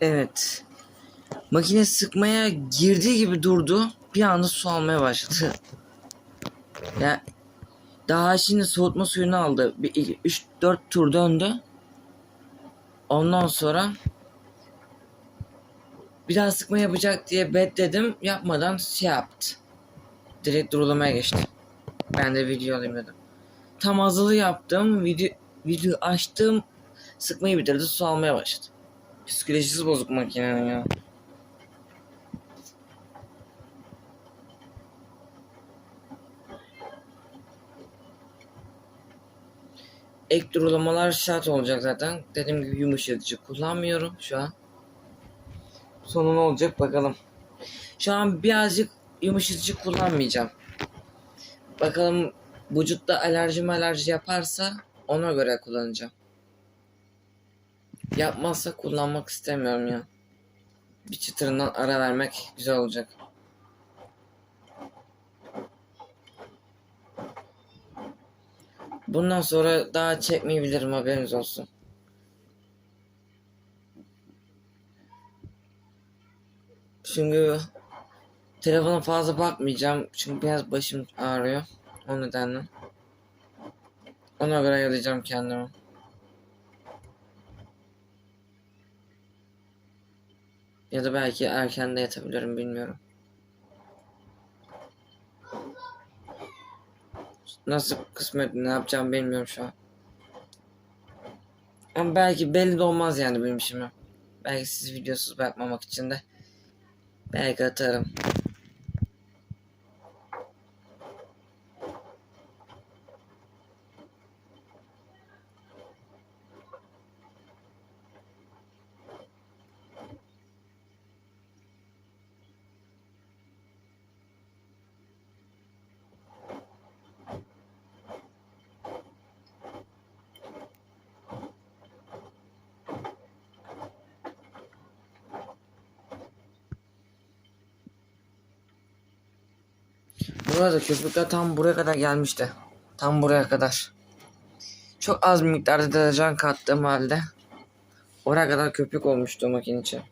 Evet. Makine sıkmaya girdiği gibi durdu. Bir anda su almaya başladı. ya daha şimdi soğutma suyunu aldı. Bir 3 4 tur döndü. Ondan sonra bir daha sıkma yapacak diye bekledim. Yapmadan şey yaptı. Direkt durulamaya geçti. Ben de video alayım dedim. Tam hazırlığı yaptım. Video, video açtım. Sıkmayı bitirdi. Su almaya başladı. Psikolojisi bozuk makinenin ya. Ek durulamalar şart olacak zaten. Dediğim gibi yumuşatıcı kullanmıyorum şu an. Sonu ne olacak bakalım. Şu an birazcık yumuşatıcı kullanmayacağım. Bakalım vücutta alerji alerji yaparsa ona göre kullanacağım. Yapmazsa kullanmak istemiyorum ya. Bir çıtırından ara vermek güzel olacak. Bundan sonra daha çekmeyebilirim haberiniz olsun. Çünkü telefona fazla bakmayacağım. Çünkü biraz başım ağrıyor. O nedenle. Ona göre ayarlayacağım kendimi. Ya da belki erken de yatabilirim bilmiyorum. Nasıl kısmet ne yapacağım bilmiyorum şu an. Ama belki belli de olmaz yani benim işime. Belki siz videosuz bırakmamak için de belki atarım. Burada köpükler tam buraya kadar gelmişti. Tam buraya kadar. Çok az miktarda deterjan kattığım halde oraya kadar köpük olmuştu makine içi.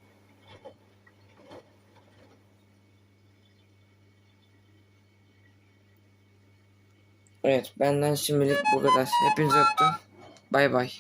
Evet benden şimdilik bu kadar. Hepinizi öptüm. Bay bay.